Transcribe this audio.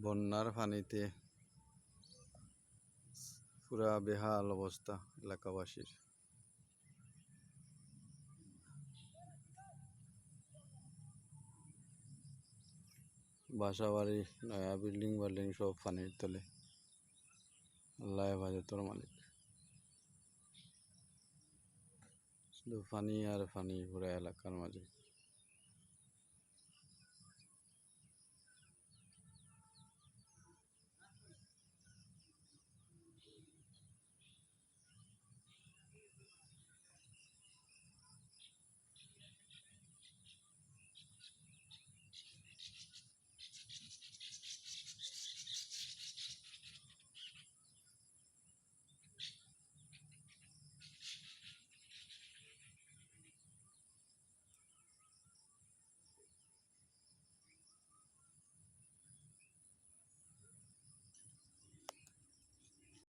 বন্যার পানিতে পুরা বেহাল অবস্থা এলাকাবাসীর। বাসা বাড়ি নয়া বিল্ডিং বাল্ডিং সব পানির তলে। আল্লাহ হেফাজতর মালিক। শুধু পানি আর পানি পুরা এলাকার মাঝে।